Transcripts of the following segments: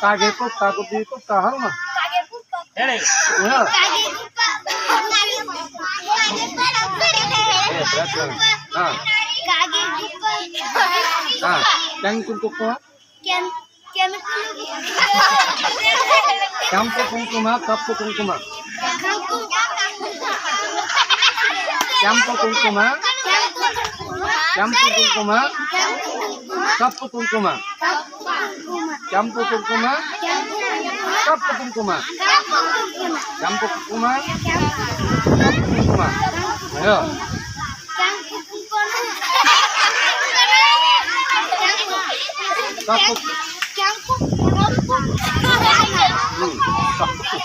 कागेको कागो बीको कहल ना हेरे हाँ हाँ हाँ। कैन कुन को को कैन कैन कुन कैम को कुन कुमा कप को कुन कुमा कैम को कुन कुमा कैम को कुन कुमा कप को कुन कुमा ಕೆಂಪು ಕುಂಕುಮ ಕಪ್ಪು ಕುಂಕುಮ ಕೆಂಪು ಕುಂಕುಮ ಕಪ್ಪು ಕುಂಕುಮ ಹೇಳು ಕಪ್ಪು ಹ್ಮ್ ಕಪ್ಪು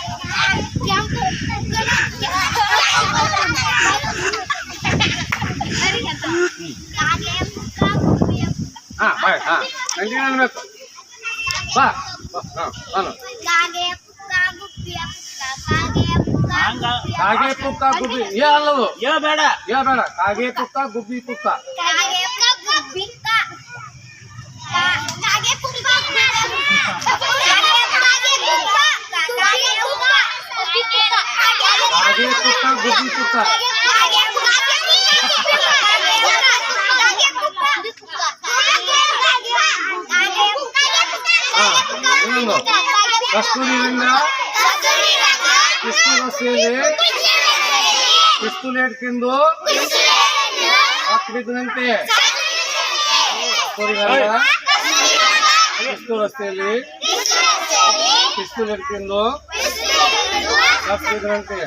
ಹಾ ಬಾಯ್ ಹಾ ನಂಗೆ ಅನ್ಬೇಕು ಬಾ ಬಾ, ಹಾ ನಾನು ಹಂಗ ಕಾಗೆ ಪುಕ್ಕ ಗುಬ್ಬಿ ಏ ಅಲ್ಲದು ಏ ಬೇಡ ಏ ಬೇಡ ಕಾಗೆ ಪುಕ್ಕ ಗುಬ್ಬಿ ಪುಕ್ಕ ಕಾಗೆ ಪುಕ್ಕ ಗುಬ್ಬಿ ಪುಕ್ಕ ಕಸ್ತೂರಿಯಿಂದ ಕ್ರಿಸ್ತುವ ಸೇವೆ ಕ್ರಿಸ್ತು ಲೇಟ್ಕಿಂದು ರಂಗ ಕ್ರಿಸ್ತು ರಸ್ತೆಯಲ್ಲಿ ಕ್ರಿಸ್ತು ರಂಗ ಹಾಕಿದಂತೆ